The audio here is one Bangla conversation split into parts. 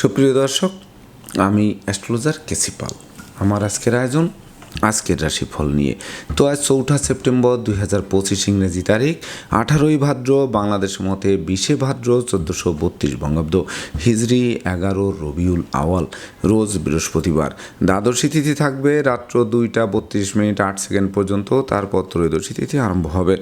সুপ্রিয় দর্শক, আমি অ্যাস্ট্রোলজার কেসিপাল আমার আজকের আয়োজন, আজকের রাশিফল নিয়ে। তো আজ চৌঠা সেপ্টেম্বর দুই হাজার পঁচিশ ইংরেজি তারিখ, আঠারোই ভাদ্র বাংলাদেশ মতে বিশে ভাদ্র চোদ্দোশো বত্রিশ বঙ্গাব্দ, হিজরি এগারো রবিউল আওয়াল, রোজ বৃহস্পতিবার। দ্বাদশী তিথি থাকবে রাত্র দুইটা বত্রিশ মিনিট আট সেকেন্ড পর্যন্ত, তারপর ত্রয়োদশী তিথি আরম্ভ হবে।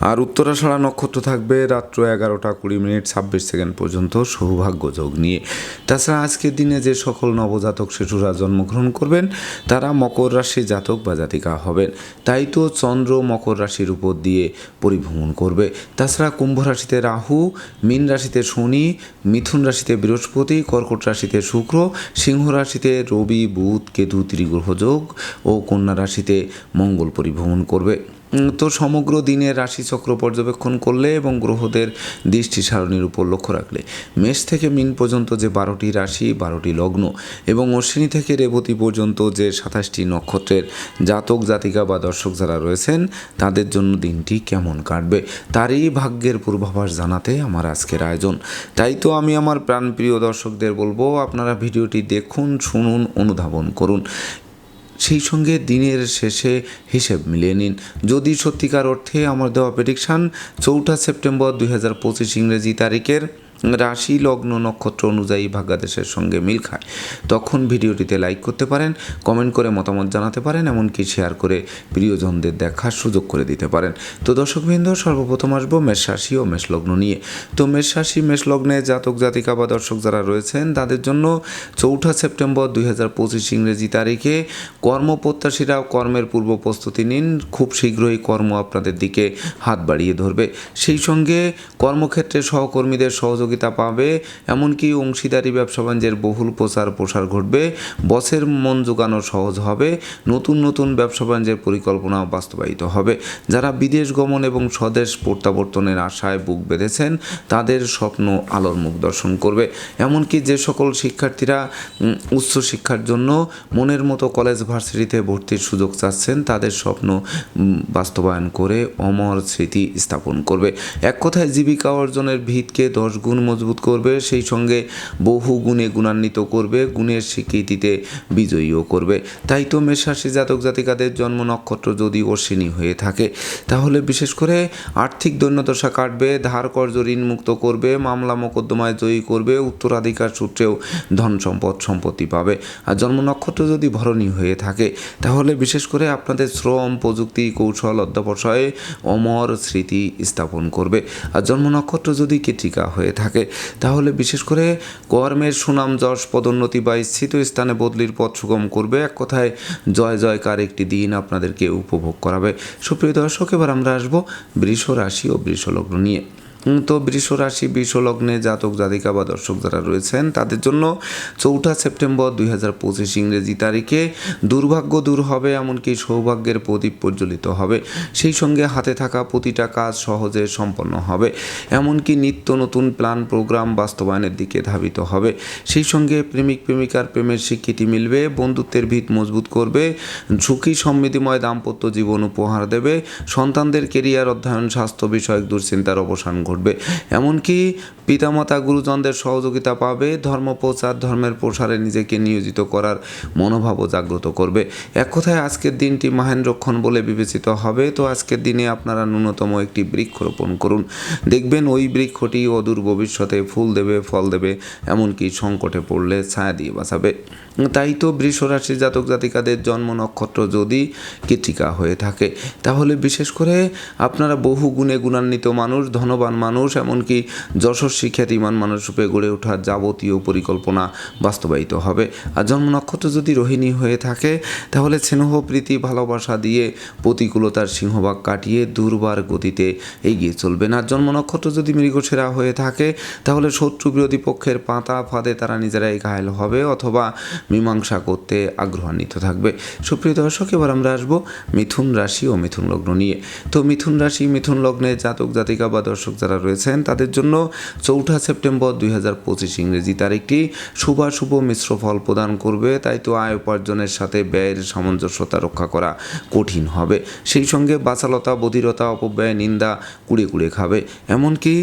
আর উত্তরাষাঢ়া নক্ষত্র থাকবে রাত্র এগারোটা কুড়ি মিনিট ছাব্বিশ সেকেন্ড পর্যন্ত সৌভাগ্য যোগ নিয়ে। তাছাড়া আজকের দিনে যে সকল নবজাতক শিশুরা জন্মগ্রহণ করবেন, তারা মকর রাশি জাতক বা জাতিকা হবেন। তাই তো চন্দ্র মকর রাশির উপর দিয়ে পরিভ্রমণ করবে। তাছাড়া কুম্ভ রাশিতে রাহু, মীন রাশিতে শনি, মিথুন রাশিতে বৃহস্পতি, কর্কট রাশিতে শুক্র, সিংহ রাশিতে রবি, বুধ, কেতু, ত্রিগ্রহ যোগ ও কন্যা রাশিতে মঙ্গল পরিভ্রমণ করবে। তো সমগ্র দিনের রাশিচক্র পর্যবেক্ষণ করলে এবং গ্রহদের দৃষ্টি সারণীর উপর লক্ষ্য রাখলে। মেষ থেকে মিন পর্যন্ত যে বারোটি রাশি, বারোটি লগ্ন এবং অশ্বিনী থেকে রেবতী পর্যন্ত যে সাতাশটি নক্ষত্রের জাতক, জাতিকা বা দর্শক যারা রয়েছেন, তাদের জন্য দিনটি কেমন কাটবে, তারই ভাগ্যের পূর্বাভাস জানাতে আমার আজকের আয়োজন। তাই তো আমি আমার প্রাণপ্রিয় দর্শকদের বলব, আপনারা ভিডিওটি দেখুন, শুনুন, অনুধাবন করুন। সেই সঙ্গে দিনের শেষে হিসেব মিলিয়ে নিন। যদি সত্যিকার অর্থে আমার দেওয়া প্রেডিকশান চৌঠা সেপ্টেম্বর দুই হাজার পঁচিশ ইংরেজি তারিখের রাশি, লগ্ন, নক্ষত্র অনুযায়ী ভাগ্যাদেশের সঙ্গে মিল খায়। তখন ভিডিওটিতে লাইক করতে পারেন কমেন্ট করে মতামত জানাতে পারেন, এমনকি শেয়ার করে প্রিয়জনদের দেখার সুযোগ করে দিতে পারেন। তো দর্শকবৃন্দ, সর্বপ্রথম আসব মেষ রাশি ও মেষ লগ্ন নিয়ে। তো মেষ রাশি, মেষ লগ্নে জাতক, জাতিকা বা দর্শক যারা রয়েছেন, তাদের জন্য চৌঠা সেপ্টেম্বর দুই হাজার পঁচিশ ইংরেজি তারিখে কর্মপ্রত্যাশীরা কর্মের পূর্ব প্রস্তুতি নিন। খুব শীঘ্রই কর্ম আপনাদের দিকে হাত বাড়িয়ে ধরবে। সেই সঙ্গে কর্মক্ষেত্রে সহকর্মীদের সহযোগিতা পাবে এমনকি অংশীদারি ব্যবসা বাণিজ্যের বহুল প্রচার প্রসার ঘটবে বসের মন জোগানো সহজ হবে নতুন নতুন ব্যবসা বাণিজ্যের পরিকল্পনা বাস্তবায়িত হবে। যারা বিদেশ গমন এবং স্বদেশ প্রত্যাবর্তনের আশায় বুক বেঁধেছেন তাদের স্বপ্ন আলোর মুখ দর্শন করবে। এমনকি যে সকল শিক্ষার্থীরা উম, উচ্চ শিক্ষার জন্য মনের মতো কলেজ ভার্সিটিতে ভর্তির সুযোগ চাচ্ছেন তাদের স্বপ্ন বাস্তবায়ন করে অমর স্মৃতি স্থাপন করবে। এক কথায় জীবিকা অর্জনের ভিতকে দশ গুণ মজবুত করবে, সেই সঙ্গে বহু গুণে গুণান্বিত করবে, গুণের স্বীকৃতিতে বিজয়ীও করবে। তাই তো মেষরাশি জাতক জাতিকাদের জন্ম নক্ষত্র যদি অশ্বিনী হয়ে থাকে, তাহলে বিশেষ করে আর্থিক দৈন্যদশা কাটবে, ধার কর্জ ঋণ মুক্ত করবে, মামলা মোকদ্দমায় জয়ী করবে, উত্তরাধিকার সূত্রেও ধন সম্পদ সম্পত্তি পাবে। আর জন্ম নক্ষত্র যদি ভরণী হয়ে থাকে, তাহলে বিশেষ করে আপনাদের শ্রম, প্রযুক্তি, কৌশল, অধ্যবসায়ে অমর স্মৃতি স্থাপন করবে। আর জন্ম নক্ষত্র যদি কৃতিকা হয়ে থাকে তাহলে বিশেষ করে কর্মের সুনাম, যশ, পদোন্নতি বা স্থিত স্থানে বদলির পথ সুগম করবে। এক কথায় জয়, জয়কার একটি দিন আপনাদেরকে উপভোগ করাবে। সুপ্রিয় দর্শক, এবার আমরা আসব বৃষ রাশি ও বৃষলগ্ন নিয়ে। তো বৃষ রাশি, বৃষ লগ্নে জাতক, জাতিকা বা দর্শক যারা রয়েছেন, তাদের জন্য চৌঠা সেপ্টেম্বর দুই হাজার পঁচিশ ইংরেজি তারিখে দুর্ভাগ্য দূর হবে, এমনকি সৌভাগ্যের প্রদীপ প্রজ্বলিত হবে। সেই সঙ্গে হাতে থাকা প্রতিটা কাজ সহজে সম্পন্ন হবে, এমনকি নিত্য নতুন প্ল্যান, প্রোগ্রাম বাস্তবায়নের দিকে ধাবিত হবে। সেই সঙ্গে প্রেমিক, প্রেমিকার প্রেমের স্বীকৃতি মিলবে, বন্ধুত্বের ভিত মজবুত করবে ঝুঁকি সমৃদ্ধিময় দাম্পত্য জীবন উপহার দেবে, সন্তানদের কেরিয়ার অধ্যয়ন, স্বাস্থ্য বিষয়ক দুশ্চিন্তার অবসান ঘটবে। এমনকি পিতামাতা গুরুজনদের সহযোগিতা পাবে, ধর্ম প্রচার, ধর্মের প্রসারে নিজেকে নিয়োজিত করার মনোভাবও জাগ্রত করবে। এক কথায় আজকের দিনটি মাহেন্দ্রক্ষণ বলে বিবেচিত হবে। তো আজকের দিনে আপনারা ন্যূনতম একটি বৃক্ষ রোপণ করুন। দেখবেন ওই বৃক্ষটি অদূর ভবিষ্যতে ফুল দেবে, ফল দেবে, এমনকি সংকটে পড়লে ছায়া দিয়ে বাঁচাবে। তাই তো বৃষ রাশি জাতক জাতিকাদের জন্ম নক্ষত্র যদি কৃতিকা হয়ে থাকে, তাহলে বিশেষ করে আপনারা বহু গুণে গুণান্বিত মানুষ, ধনবান মানুষ, এমনকি যশস্বী খ্যাতিমান মানুষ রূপে গড়ে ওঠার যাবতীয় পরিকল্পনা বাস্তবায়িত হবে। আর জন্ম নক্ষত্র যদি রোহিণী হয়ে থাকে, তাহলে স্নেহ, প্রীতি, ভালোবাসা দিয়ে প্রতিকূলতার সিংহভাগ কাটিয়ে দুর্বার গতিতে এগিয়ে চলবেন আর জন্ম নক্ষত্র যদি মৃগসেরা হয়ে থাকে, তাহলে শত্রু বিরোধী পক্ষের পাতা ফাঁদে তারা নিজেরাই ঘায়ল হবে অথবা মীমাংসা করতে আগ্রহান্বিত থাকবে। সুপ্রিয় দর্শক, এবার আমরা আসব মিথুন রাশি ও মিথুন লগ্ন নিয়ে। তো মিথুন রাশি, মিথুন লগ্নে জাতক জাতিকা বা দর্শক যারা রয়েছেন, তাদের জন্য চৌঠা সেপ্টেম্বর দুই হাজার পঁচিশ ইংরেজি তারিখটি শুভাশুভ মিশ্র ফল প্রদান করবে, তাই তো আয় উপার্জনের সাথে ব্যয়ের সামঞ্জস্যতা রক্ষা করা কঠিন হবে। সেই সঙ্গে বাচালতা, বধিরতা, অপব্যয়, নিন্দা কুড়ে কুড়ে খাবে। এমনকি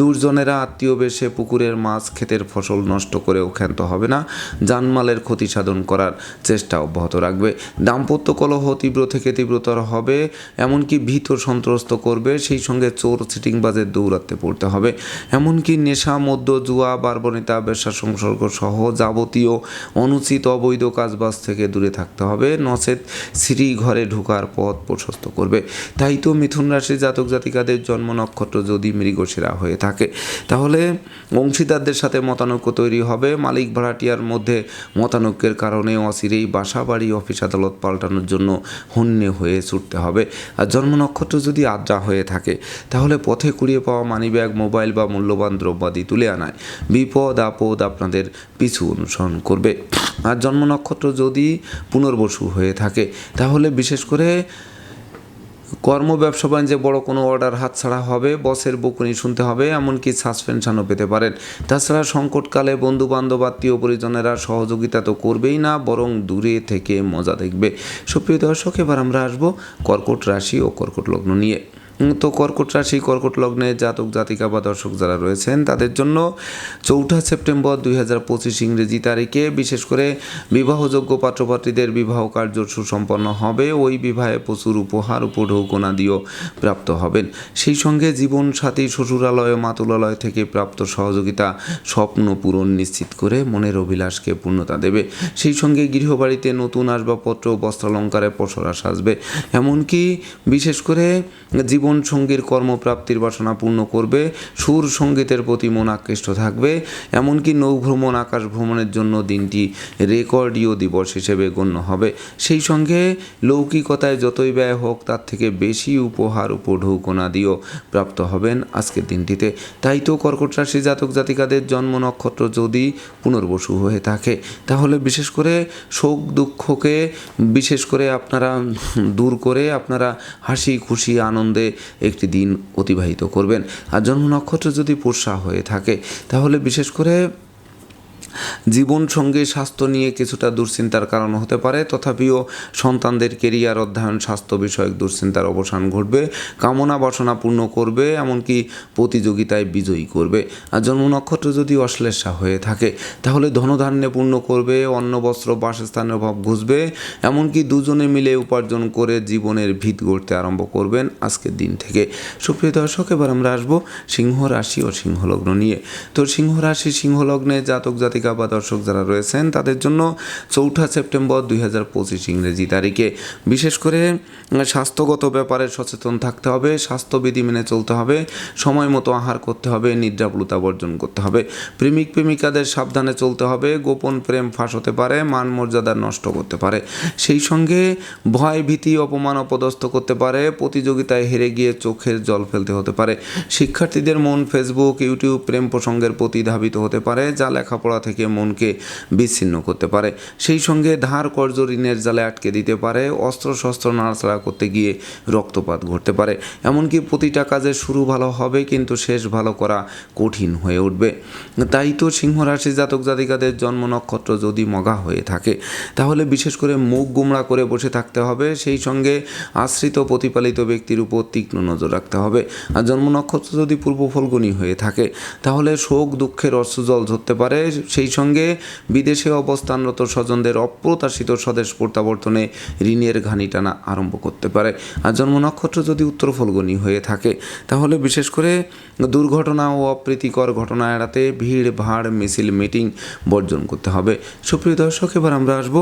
দুর্জনেরা আত্মীয় বেশে পুকুরের মাছ, ক্ষেতের ফসল নষ্ট করেও ক্ষান্ত হবে না। জানমালের ক্ষতি সাধন করার চেষ্টা অব্যাহত রাখবে। দাম্পত্য কলহ তীব্র থেকে তীব্রতর হবে, এমনকি ভীত সন্ত্রস্ত করবে, সেই সঙ্গে চোর সিটিংবাজের দৌরাত্মে পড়তে হবে। এমনকি নেশা, মদ্য, জুয়া বার্বনিতা বেশা সংসর্গ সহ যাবতীয় অনুচিত অবৈধ কাজবাজ থেকে দূরে থাকতে হবে। নচেত সিঁড়ি ঘরে ঢোকার পথ প্রশস্ত করবে। তাই তো মিথুন রাশি জাতক জাতিকাদের জন্ম নক্ষত্র যদি মৃগশিরা হয়ে থাকে, তাহলে অংশীদারদের সাথে মতানৈক্য তৈরি হবে। মালিক ভাড়াটিয়ার মধ্যে মতানৈক্যের কারণে অচিরেই বাসা, বাড়ি, অফিস, আদালত পাল্টানোর জন্য হন্যে হয়ে ছুটতে হবে। আর জন্ম নক্ষত্র যদি আদ্রা হয়ে থাকে, তাহলে পথে কুড়িয়ে পাওয়া মানিব্যাগ মোবাইল বা মূল্যবান দ্রব্যাদি তুলে আনায়। বিপদ আপদ আপনাদের পিছু অনুসরণ করবে। আর জন্ম নক্ষত্র যদি পুনর্বসু হয়ে থাকে, তাহলে বিশেষ করে কর্ম, ব্যবসা বাণিজ্যে বড় কোনো অর্ডার হাতছাড়া হবে বসের বকুনি শুনতে হবে, এমনকি সাসপেনশনও পেতে পারেন। তাছাড়া সংকটকালে বন্ধু বান্ধব আত্মীয় পরিজনেরা সহযোগিতা তো করবেই না, বরং দূরে থেকে মজা দেখবে। সুপ্রিয় দর্শক, এবার আমরা আসব কর্কট রাশি ও কর্কট লগ্ন নিয়ে। তো কর্কট রাশি, কর্কট লগ্নে জাতক, জাতিকা বা দর্শক যারা রয়েছেন, তাদের জন্য চৌঠা সেপ্টেম্বর দুই হাজার পঁচিশ ইংরেজি তারিখে বিশেষ করে বিবাহযোগ্য পাত্রপাত্রীদের বিবাহ কার্য সুসম্পন্ন হবে। ওই বিবাহে প্রচুর উপহার উপঢৌকনাদিও প্রাপ্ত হবেন। সেই সঙ্গে জীবন সাথী, শ্বশুরালয়, মাতুলালয় থেকে প্রাপ্ত সহযোগিতা স্বপ্ন পূরণ নিশ্চিত করে মনের অভিলাষকে পূর্ণতা দেবে। সেই সঙ্গে গৃহবাড়িতে নতুন আসবাবপত্র, বস্ত্রালঙ্কারে পসরা সাজবে। এমনকি বিশেষ করে জীবন সঙ্গীর কর্মপ্রাপ্তির বাসনা পূর্ণ করবে। সুর সঙ্গীতের প্রতি মন আকৃষ্ট থাকবে। এমনকি নৌভ্রমণ আকাশ ভ্রমণের জন্য দিনটি রেকর্ডীয় দিবস হিসেবে গণ্য হবে। সেই সঙ্গে লৌকিকতায় যতই ব্যয় হোক, তার থেকে বেশি উপহার উপঢৌকনা দিয়েও প্রাপ্ত হবেন আজকের দিনটিতে। তাই তো কর্কট রাশি জাতক জাতিকাদের জন্ম নক্ষত্র যদি পুনর্বসু হয়ে থাকে, তাহলে বিশেষ করে শোক দুঃখকে, বিশেষ করে আপনারা দূর করে আপনারা হাসি খুশি, আনন্দে একটি দিন অতিবাহিত করবেন। আর জন্ম নক্ষত্র যদি পোষা হয়ে থাকে তাহলে বিশেষ করে জীবন সঙ্গে স্বাস্থ্য নিয়ে কিছুটা দুশ্চিন্তার কারণ হতে পারে। তথাপিও সন্তানদের কেরিয়ার অধ্যয়ন, স্বাস্থ্য বিষয়ক দুশ্চিন্তার অবসান ঘটবে, কামনা বাসনা পূর্ণ করবে, এমনকি প্রতিযোগিতায় বিজয়ী করবে। আর জন্ম নক্ষত্র যদি অশ্লেষা হয়ে থাকে, তাহলে ধনধান্যে পূর্ণ করবে, অন্ন, বস্ত্র, বাসস্থানের অভাব ঘুষবে, এমনকি দুজনে মিলে উপার্জন করে জীবনের ভিত গড়তে আরম্ভ করবেন আজকের দিন থেকে। সুপ্রিয় দর্শক, এবার আমরা আসব সিংহ রাশি ও সিংহলগ্ন নিয়ে। তো সিংহ রাশি, সিংহলগ্নে জাতক জাতিকা বা দর্শক যারা রয়েছেন, তাদের জন্য চৌঠা সেপ্টেম্বর দুই হাজার পঁচিশ ইংরেজি তারিখে। বিশেষ করে স্বাস্থ্যগত ব্যাপারে সচেতন থাকতে হবে, স্বাস্থ্যবিধি মেনে চলতে হবে, সময় মতো আহার করতে হবে নিদ্রাপ্লুতা বর্জন করতে হবে। প্রেমিক, প্রেমিকাদের সাবধানে চলতে হবে, গোপন প্রেম ফাঁস হতে পারে, মান মর্যাদা নষ্ট করতে পারে। সেই সঙ্গে ভয়, ভীতি, অপমান অপদস্থ করতে পারে, প্রতিযোগিতায় হেরে গিয়ে চোখের জল ফেলতে হতে পারে। শিক্ষার্থীদের মন ফেসবুক ইউটিউব প্রেম প্রসঙ্গের প্রতি ধাবিত হতে পারে, যা লেখাপড়া থেকে মনকে বিচ্ছিন্ন করতে পারে। সেই সঙ্গে ধার কর্জ ঋণের জালে আটকে দিতে পারে অস্ত্র শস্ত্র নাড়াচাড়া করতে গিয়ে রক্তপাত ঘটতে পারে। এমনকি প্রতিটা কাজের শুরু ভালো হবে, কিন্তু শেষ ভালো করা কঠিন হয়ে উঠবে। তাই তো সিংহ রাশি জাতক জাতিকাদের জন্ম নক্ষত্র যদি মগা হয়ে থাকে, তাহলে বিশেষ করে মুখ গুমড়া করে বসে থাকতে হবে। সেই সঙ্গে আশ্রিত প্রতিপালিত ব্যক্তির উপর তীক্ষ্ণ নজর রাখতে হবে। আর জন্ম নক্ষত্র যদি পূর্ব ফলগুনি হয়ে থাকে, তাহলে শোক, দুঃখের অশ্রুজল ধরতে পারে। সেই সঙ্গে বিদেশে অবস্থানরত স্বজনদের অপ্রত্যাশিত স্বদেশ প্রত্যাবর্তনে ঋণের ঘানি টানা আরম্ভ করতে পারে। আর জন্ম নক্ষত্র যদি উত্তর ফলগুনি হয়ে থাকে, তাহলে বিশেষ করে দুর্ঘটনা ও অপ্রীতিকর ঘটনা এড়াতে ভিড়, ভাড়, মিছিল, মিটিং বর্জন করতে হবে। সুপ্রিয় দর্শক, এবার আমরা আসব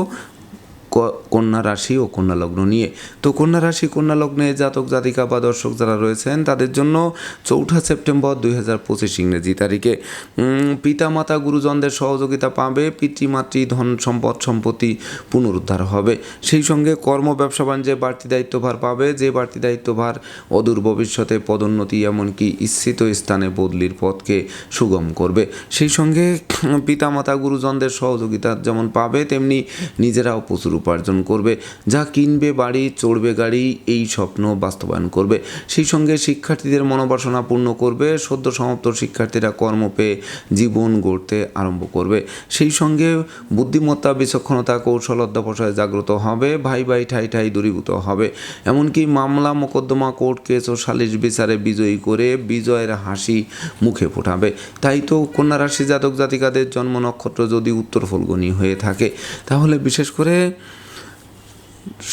কন্যা রাশি ও কন্যা লগ্ন নিয়ে। তো কন্যা রাশি কন্যা লগ্নে জাতক জাতিকা বা দর্শক যারা রয়েছেন তাদের জন্য চৌঠা সেপ্টেম্বর দুই হাজার পঁচিশ ইংরেজি তারিখে। উম, পিতামাতা গুরুজনদের সহযোগিতা পাবে পিতৃমাতৃ ধন সম্পদ সম্পত্তি পুনরুদ্ধার হবে। সেই সঙ্গে কর্ম ব্যবসা বাণিজ্যে বাড়তি দায়িত্বভার পাবে। যে বাড়তি দায়িত্বভার অদূর ভবিষ্যতে পদোন্নতি এমনকি ইচ্ছিত স্থানে বদলির পথকে সুগম করবে। সেই সঙ্গে পিতামাতা গুরুজনদের সহযোগিতা যেমন পাবে তেমনি নিজেরাও প্রচুর উপার্জন করবে, যা কিনবে, বাড়ি, চড়বে গাড়ি, এই স্বপ্ন বাস্তবায়ন করবে। সেই সঙ্গে শিক্ষার্থীদের মনোবাসনা পূর্ণ করবে, সদ্য সমাপ্ত শিক্ষার্থীরা কর্ম পেয়ে জীবন গড়তে আরম্ভ করবে। সেই সঙ্গে বুদ্ধিমত্তা, বিচক্ষণতা, কৌশল অধ্যাবসায় জাগ্রত হবে, ভাই ভাই ঠাই ঠাই দূরীভূত হবে। এমনকি মামলা, মোকদ্দমা, কোর্ট কেস ও সালিশ বিচারে বিজয়ী করে বিজয়ের হাসি মুখে ফোটাবে। তাই তো কন্যা রাশি জাতক জাতিকাদের জন্ম নক্ষত্র যদি উত্তর ফলগুনি হয়ে থাকে, তাহলে বিশেষ করে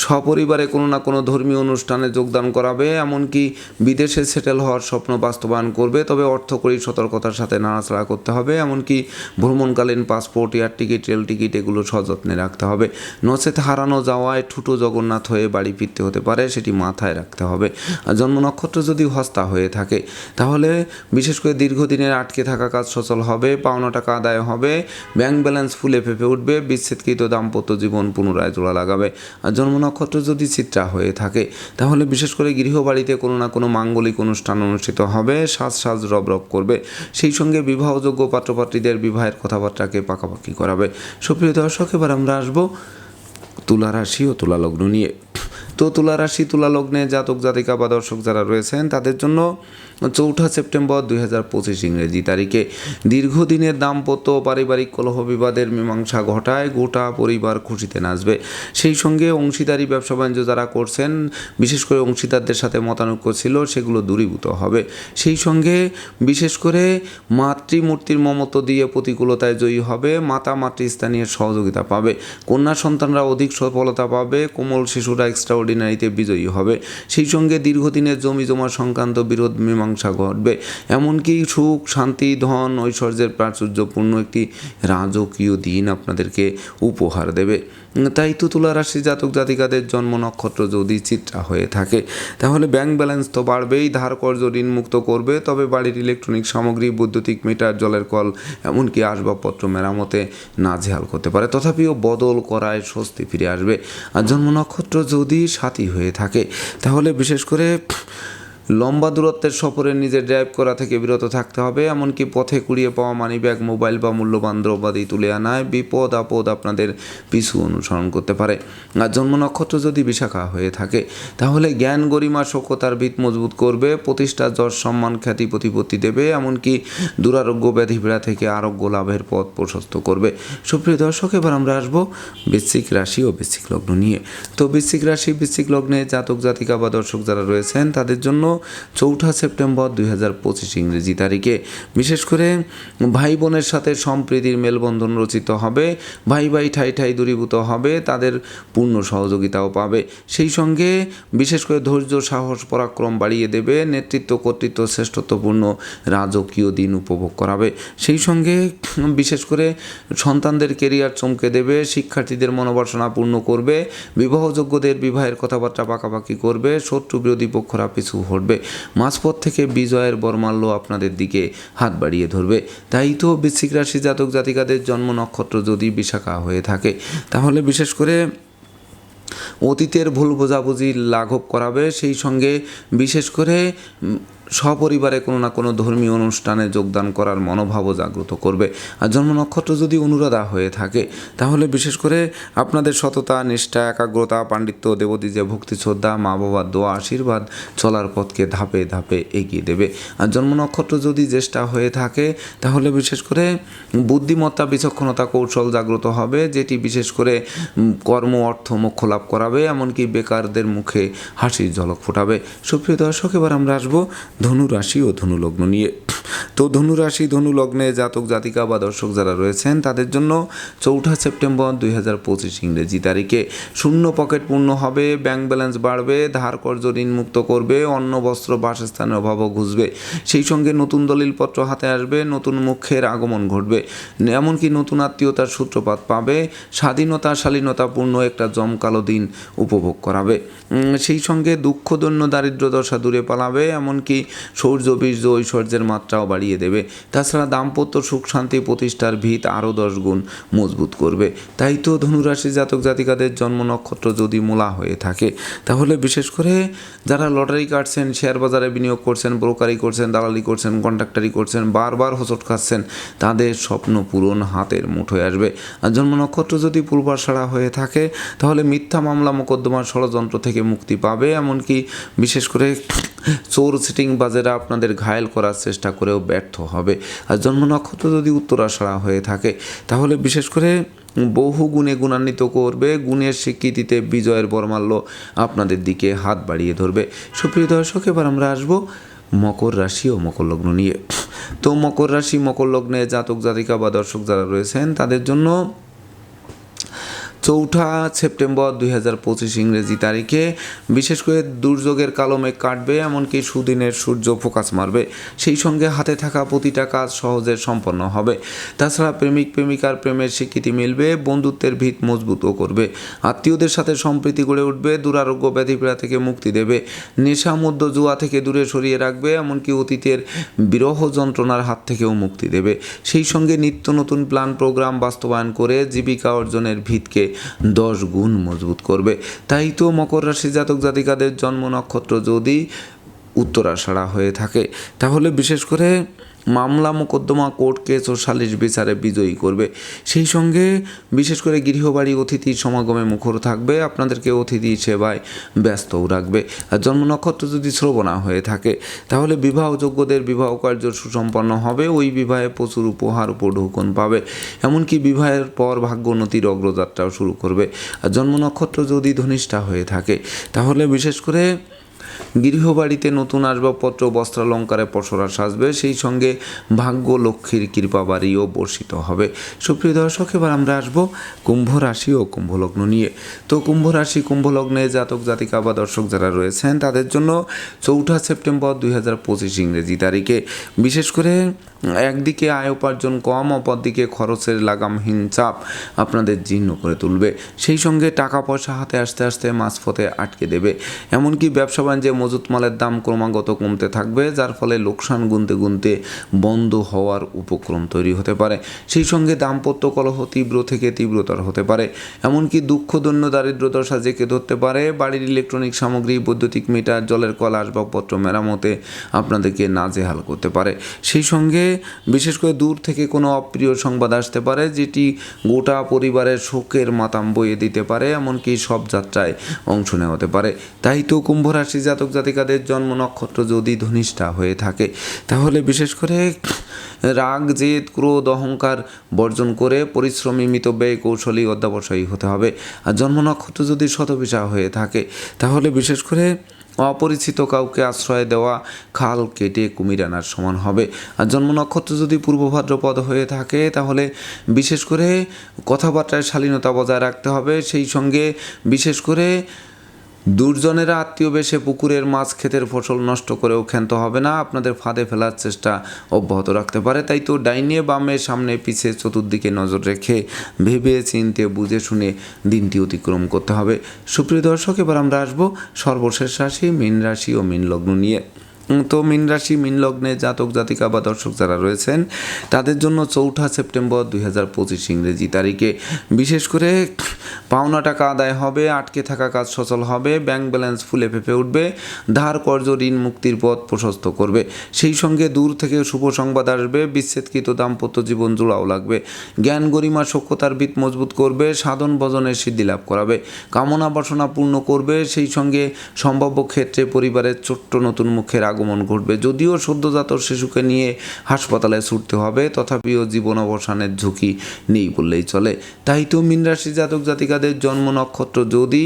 সপরিবারে কোনো না কোনো ধর্মীয় অনুষ্ঠানে যোগদান করাবে, এমনকি বিদেশে সেটেল হওয়ার স্বপ্ন বাস্তবায়ন করবে, তবে অর্থকরী সতর্কতার সাথে নাড়াচাড়া করতে হবে, এমনকি ভ্রমণকালীন passport, air ticket, rail ticket এগুলো সযত্নে রাখতে হবে। নচেত হারানো যাওয়ায় ঠুটো জগন্নাথ হয়ে বাড়ি ফিরতে হতে পারে, সেটি মাথায় রাখতে হবে। আর জন্ম নক্ষত্র যদি হস্তা হয়ে থাকে, তাহলে বিশেষ করে দীর্ঘদিনের আটকে থাকা কাজ সচল হবে, পাওনা টাকা আদায় হবে, ব্যাংক ব্যালেন্স ফুলে ফেপে উঠবে, বিচ্ছেদকৃত দাম্পত্য জীবন পুনরায় জোড়া লাগাবে। আর জন্ম নক্ষত্র যদি চিত্রা হয়ে থাকে, তাহলে বিশেষ করে গৃহবাড়িতে কোনো না কোনো মাঙ্গলিক অনুষ্ঠান অনুষ্ঠিত হবে, সাজ সাজ রব রব করবে। সেই সঙ্গে বিবাহযোগ্য পাত্রপাত্রীদের বিবাহের কথাবার্তাকে পাকাপাকি করাবে। সুপ্রিয় দর্শক, এবার আমরা আসব তুলা রাশি ও তুলা লগ্ন নিয়ে। তো তুলা রাশি, তুলা লগ্নে জাতক জাতিকা বা দর্শক যারা রয়েছেন, তাদের জন্য চৌঠা সেপ্টেম্বর দুই হাজার পঁচিশ ইংরেজি তারিখে দীর্ঘদিনের দাম্পত্য পারিবারিক কলহ বিবাদের মীমাংসা ঘটায় গোটা পরিবার খুশিতে নাচবে। সেই সঙ্গে অংশীদারি, ব্যবসা বাণিজ্য যারা করছেন, বিশেষ করে অংশীদারদের সাথে মতানৈক্য ছিল, সেগুলো দূরীভূত হবে। সেই সঙ্গে বিশেষ করে মাতৃমূর্তির মমত্ব দিয়ে প্রতিকূলতায় জয়ী হবে, মাতা মাতৃস্থানীয় সহযোগিতা পাবে, কন্যা সন্তানরা অধিক সফলতা পাবে, কোমল শিশুরা এক্সট্রা অর্ডিনারিতে বিজয়ী হবে। সেই সঙ্গে দীর্ঘদিনের জমি জমা সংক্রান্ত বিরোধ, মীমাংসা ঘটবে। এমনকি সুখ, শান্তি, ধন, ঐশ্বর্যের প্রাচুর্যপূর্ণ একটি রাজকীয় দিন আপনাদেরকে উপহার দেবে। তাই তো তুলা রাশি জাতক জাতিকাদের জন্ম নক্ষত্র যদি চিত্রা হয়ে থাকে, তাহলে ব্যাংক ব্যালেন্স তো বাড়বেই, ধার কর্য ঋণ মুক্ত করবে, তবে বাড়ির ইলেকট্রনিক সামগ্রী, বৈদ্যুতিক মিটার জলের কল, এমনকি আসবাবপত্র মেরামতে নাজেহাল করতে পারে। তথাপিও বদল করায় স্বস্তি ফিরে আসবে। আর জন্ম নক্ষত্র যদি সাথী হয়ে থাকে, তাহলে বিশেষ করে লম্বা দূরত্বের সফরে নিজে ড্রাইভ করা থেকে বিরত থাকতে হবে, এমনকি পথে কুড়িয়ে পাওয়া মানি ব্যাগ মোবাইল বা মূল্যবান দ্রব্যাদি তুলে আনায় বিপদ আপদ আপনাদের পিছু অনুসরণ করতে পারে। আর জন্ম নক্ষত্র যদি বিশাখা হয়ে থাকে, তাহলে জ্ঞান গরিমা সক্ষতার ভিত মজবুত করবে, প্রতিষ্ঠা যশ সম্মান খ্যাতি প্রতিপত্তি দেবে, এমনকি দুরারোগ্য ব্যাধিপীড়া থেকে আরোগ্য লাভের পথ প্রশস্ত করবে। সুপ্রিয় দর্শক, এবার আমরা আসব বৃশ্চিক রাশি ও বৃশ্চিক লগ্ন নিয়ে। তো বৃশ্চিক রাশি, বৃশ্চিক লগ্নে জাতক জাতিকা বা দর্শক যারা রয়েছেন, তাদের জন্য চৌঠা সেপ্টেম্বর দুই হাজার পঁচিশ ইংরেজি তারিখে। বিশেষ করে ভাই বোনের সাথে সম্প্রীতির মেলবন্ধন রচিত হবে, ভাই ভাই ঠাই ঠাই দূরীভূত হবে, তাদের পূর্ণ সহযোগিতাও পাবে। সেই সঙ্গে বিশেষ করে ধৈর্য, সাহস, পরাক্রম বাড়িয়ে দেবে, নেতৃত্ব, কর্তৃত্ব, শ্রেষ্ঠত্বপূর্ণ রাজকীয় দিন উপভোগ করাবে। সেই সঙ্গে বিশেষ করে সন্তানদের কেরিয়ার চমকে দেবে, শিক্ষার্থীদের মনোবাসনা পূর্ণ করবে, বিবাহযোগ্যদের বিবাহের কথাবার্তা পাকাপাকি করবে, শত্রু বিরোধী পক্ষরা পিছু হটবে মাঝপথ থেকে বিজয়ের বরমাল্য আপনাদের দিকে হাত বাড়িয়ে ধরবে। তাই তো বৃশ্চিক রাশি জাতক জাতিকাদের জন্ম নক্ষত্র যদি বিশাখা হয়ে থাকে, তাহলে বিশেষ করে অতীতের ভুল বোঝাবুঝি লাঘব করাবে। সেই সঙ্গে বিশেষ করে সপরিবারে কোনো না কোনো ধর্মীয় অনুষ্ঠানে যোগদান করার মনোভাবও জাগ্রত করবে। আর জন্ম নক্ষত্র যদি অনুরাধা হয়ে থাকে, তাহলে বিশেষ করে আপনাদের সততা, নিষ্ঠা, একাগ্রতা, পাণ্ডিত্য, দেবদীজে, ভক্তি শ্রদ্ধা, মা বাবার দোয়া, আশীর্বাদ চলার পথকে ধাপে ধাপে এগিয়ে দেবে। আর জন্ম নক্ষত্র যদি জ্যেষ্ঠা হয়ে থাকে, তাহলে বিশেষ করে বুদ্ধিমত্তা, বিচক্ষণতা, কৌশল জাগ্রত হবে, যেটি বিশেষ করে কর্ম, অর্থ, মোক্ষ লাভ করাবে, এমনকি বেকারদের মুখে হাসির ঝলক ফোটাবে। সুপ্রিয় দর্শক, এবার আমরা আসব ধনু রাশি ও ধনু লগ্ন নিয়ে। তো ধনু রাশি ধনু লগ্নে জাতক, জাতিকা বা দর্শক যারা রয়েছেন, তাদের জন্য চৌঠা সেপ্টেম্বর দুই হাজার পঁচিশ ইংরেজি তারিখে শূন্য পকেট পূর্ণ হবে, ব্যাংক ব্যালেন্স বাড়বে, ধার কর্য ঋণ মুক্ত করবে, অন্ন, বস্ত্র, বাসস্থানের অভাবও ঘুষবে। সেই সঙ্গে নতুন দলিলপত্র হাতে আসবে, নতুন মুখের আগমন ঘটবে। এমনকি নতুন আত্মীয়তার সূত্রপাত পাবে, স্বাধীনতা, শালীনতাপূর্ণ একটা জমকালো দিন উপভোগ করাবে। সেই সঙ্গে দুঃখ দৈন্য দারিদ্র দশা দূরে পালাবে, এমনকি সৌর্য বীর্য ঐশ্বর্যের মাত্রাও বাড়িয়ে দেবে। তাছাড়া দাম্পত্য সুখ শান্তি প্রতিষ্ঠার ভিত আরও দশ গুণ মজবুত করবে। তাই তো ধনুরাশি জাতক জাতিকাদের জন্ম নক্ষত্র যদি মূলা হয়ে থাকে, তাহলে বিশেষ করে যারা লটারি কাটছেন, শেয়ার বাজারে বিনিয়োগ করছেন, ব্রোকারি করছেন, দালালি করছেন, কন্ট্রাক্টারি করছেন, বারবার হোঁচট খাচ্ছেন, তাদের স্বপ্ন পূরণ হাতের মুঠোয় আসবে। আর জন্ম নক্ষত্র যদি পূর্বাশাড়া হয়ে থাকে, তাহলে মিথ্যা মামলা মোকদ্দমার ষড়যন্ত্র থেকে মুক্তি পাবে। এমনকি বিশেষ করে চোর সিটিং বাজেরা আপনাদের ঘায়েল করার চেষ্টা করেও ব্যর্থ হবে। আর জন্ম নক্ষত্র যদি উত্তরাশাড়া হয়ে থাকে, তাহলে বিশেষ করে বহু গুণে গুণান্বিত করবে, গুণের স্বীকৃতিতে বিজয়ের বরমাল্য আপনাদের দিকে হাত বাড়িয়ে ধরবে। সুপ্রিয় দর্শক, এবার আমরা আসব মকর রাশি ও মকর লগ্ন নিয়ে। তো মকর রাশি, মকর লগ্নে জাতক জাতিকা বা দর্শক যারা রয়েছেন, তাদের জন্য চৌঠা সেপ্টেম্বর দুই হাজার পঁচিশ ইংরেজি তারিখে বিশেষ করে দুর্যোগের কালো মেঘ কাটবে, এমনকি সুদিনের সূর্য ফোকাস মারবে। সেই সঙ্গে হাতে থাকা প্রতিটা কাজ সহজে সম্পন্ন হবে। তাছাড়া প্রেমিক, প্রেমিকার প্রেমের স্বীকৃতি মিলবে, বন্ধুত্বের ভিত মজবুতও করবে। আত্মীয়দের সাথে সম্প্রীতি গড়ে উঠবে, দুরারোগ্য ব্যাধিপীড়া থেকে মুক্তি দেবে। নেশা মধ্য জুয়া থেকে দূরে সরিয়ে রাখবে, এমনকি অতীতের বিরহ যন্ত্রণার হাত থেকেও মুক্তি দেবে। সেই সঙ্গে নিত্য নতুন প্ল্যান, প্রোগ্রাম বাস্তবায়ন করে জীবিকা অর্জনের ভিতকে দশ গুণ মজবুত করবে। তাই তো মকর রাশি জাতক জাতিকাদের জন্ম নক্ষত্র যদি উত্তরাষাড়া হয়ে থাকে, তাহলে বিশেষ করে মামলা মোকদ্দমা কোর্ট কেস ও সালিশ বিচারে বিজয়ী করবে। সেই সঙ্গে বিশেষ করে গৃহবাড়ি অতিথির সমাগমে মুখর থাকবে, আপনাদেরকে অতিথি সেবায় ব্যস্তও রাখবে। আর জন্ম নক্ষত্র যদি শ্রবণা হয়ে থাকে, তাহলে বিবাহযোগ্যদের বিবাহ কার্য সুসম্পন্ন হবে, ওই বিবাহে প্রচুর উপহার উপঢৌকন পাবে। এমনকি বিবাহের পর ভাগ্যোন্নতির অগ্রযাত্রাও শুরু করবে। আর জন্ম নক্ষত্র যদি ধনিষ্ঠা হয়ে থাকে, তাহলে বিশেষ করে গৃহবাড়িতে নতুন আসবাবপত্র, বস্ত্রালঙ্কারে পসরা সাজবে, সেই সঙ্গে ভাগ্য লক্ষ্মীর কৃপা বাড়িও বর্ষিত হবে। সুপ্রিয় দর্শক, এবার আমরা আসব কুম্ভ রাশি ও কুম্ভ লগ্ন নিয়ে। তো কুম্ভ রাশি, কুম্ভ লগ্নে জাতক, জাতিকা বা দর্শক যারা রয়েছেন, তাদের জন্য চৌঠা সেপ্টেম্বর দুই হাজার পঁচিশ ইংরেজি তারিখে। বিশেষ করে একদিকে আয় উপার্জন কম, অপরদিকে খরচের লাগামহীন চাপ আপনাদের জীর্ণ করে তুলবে। সেই সঙ্গে টাকা পয়সা হাতে আসতে আসতে মাঝপথে আটকে দেবে। এমনকি ব্যবসা বাণিজ্যে মজুত মালের দাম ক্রমাগত কমতে থাকবে, যার ফলে লোকসান গুনতে গুনতে বন্ধ হওয়ার উপক্রম তৈরি হতে পারে। সেই সঙ্গে দাম্পত্য কলহ তীব্র থেকে তীব্রতর হতে পারে। এমনকি দুঃখ দৈন্য দশা জেঁকে ধরতে পারে। বাড়ির ইলেকট্রনিক সামগ্রী, বৈদ্যুতিক মিটার, জলের কল, আসবাবপত্র মেরামতে আপনাদেরকে নাজেহাল করতে পারে। সেই সঙ্গে বিশেষ করে দূর থেকে কোনো অপ্রিয় সংবাদ আসতে পারে, যেটি গোটা পরিবারের শোকের মাতাম বইয়ে দিতে পারে, এমনকি সব যাত্রায় অংশ নেওয়া হতে পারে। তাই তো কুম্ভ রাশি জাতক জাতিকাদের জন্ম নক্ষত্র যদি ধনিষ্ঠা হয়ে থাকে, তাহলে বিশেষ করে রাগ, জেদ, ক্রোধ, অহংকার বর্জন করে পরিশ্রমী মিতব্যয় কৌশলী, অধ্যাবসায়ী হতে হবে। আর জন্ম নক্ষত্র যদি শতবিশা হয়ে থাকে, তাহলে বিশেষ করে অপরিচিত কাউকে আশ্রয় দেওয়া, খাল কেটে কুমির আনার সমান হবে। আর জন্ম নক্ষত্র যদি পূর্ব ভাদ্রপদ হয়ে থাকে, তাহলে বিশেষ করে কথাবার্তায় শালীনতা বজায় রাখতে হবে। সেই সঙ্গে বিশেষ করে দুর্জনেরা আত্মীয় বেশে পুকুরের মাছ ক্ষেতের ফসল নষ্ট করেও ক্ষান্ত হবে না, আপনাদের ফাঁদে ফেলার চেষ্টা অব্যাহত রাখতে পারে। তাই তো ডাইনে বামে সামনে পিছিয়ে চতুর্দিকে নজর রেখে ভেবে চিনতে বুঝে শুনে দিনটি অতিক্রম করতে হবে। সুপ্রিয় দর্শক, এবার আমরা আসব সর্বশেষ রাশি, মীন রাশি ও মীন লগ্ন নিয়ে। তো মীন রাশি, মীন লগ্নে জাতক, জাতিকা বা দর্শক যারা রয়েছেন, তাদের জন্য চৌঠা সেপ্টেম্বর দুই হাজার পঁচিশ ইংরেজি তারিখে। বিশেষ করে পাওনা টাকা আদায় হবে, আটকে থাকা কাজ সচল হবে, ব্যাংক ব্যালেন্স ফুলে ফেপে উঠবে, ধার, কর্জ, ঋণ, মুক্তির পথ প্রশস্ত করবে। সেই সঙ্গে দূর থেকে শুভ সংবাদ আসবে, বিচ্ছেদকৃত দাম্পত্য জীবন জোড়াও লাগবে। জ্ঞান গরিমা সক্ষতার ভিত মজবুত করবে, সাধন ভজনের সিদ্ধি লাভ করাবে, কামনা বাসনা পূর্ণ করবে। সেই সঙ্গে সম্ভাব্য ক্ষেত্রে পরিবারের ছোট্ট নতুন মুখের আগমন ঘটবে। যদিও সদ্যজাত শিশুকে নিয়ে হাসপাতালে ছুটতে হবে, তথাপিও জীবন অবসানের ঝুঁকি নেই বললেই চলে। তাই তো মিন রাশি জাতক জাতিকাদের জন্ম নক্ষত্র যদি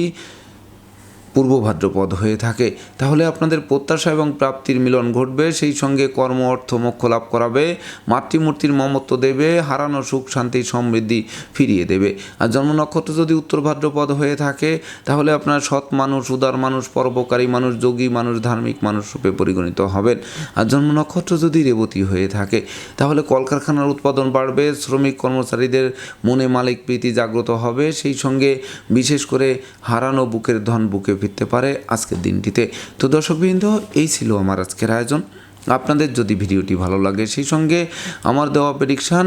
পূর্ব ভাদ্রপদ হয়ে থাকে, তাহলে আপনাদের প্রত্যাশা এবং প্রাপ্তির মিলন ঘটবে। সেই সঙ্গে কর্ম, অর্থ, মোক্ষ লাভ করাবে। মাতৃমূর্তির মমত্ব দেবে, হারানো সুখ, শান্তি, সমৃদ্ধি ফিরিয়ে দেবে। আর জন্ম নক্ষত্র যদি উত্তর ভাদ্রপদ হয়ে থাকে, তাহলে আপনার সৎ মানুষ, উদার মানুষ, পরোপকারী মানুষ, যোগী মানুষ, ধার্মিক মানুষ রূপে পরিগণিত হবেন। আর জন্ম নক্ষত্র যদি রেবতী হয়ে থাকে, তাহলে কলকারখানার উৎপাদন বাড়বে, শ্রমিক কর্মচারীদের মনে মালিক প্রীতি জাগ্রত হবে। সেই সঙ্গে বিশেষ করে হারানো বুকের ধন বুকে ফিরতে পারে আজকের দিনটিতে। তো দর্শকবৃন্দ, এই ছিল আমার আজকের আয়োজন। আপনাদের যদি ভিডিওটি ভালো লাগে, সেই সঙ্গে আমার দেওয়া প্রেডিকশান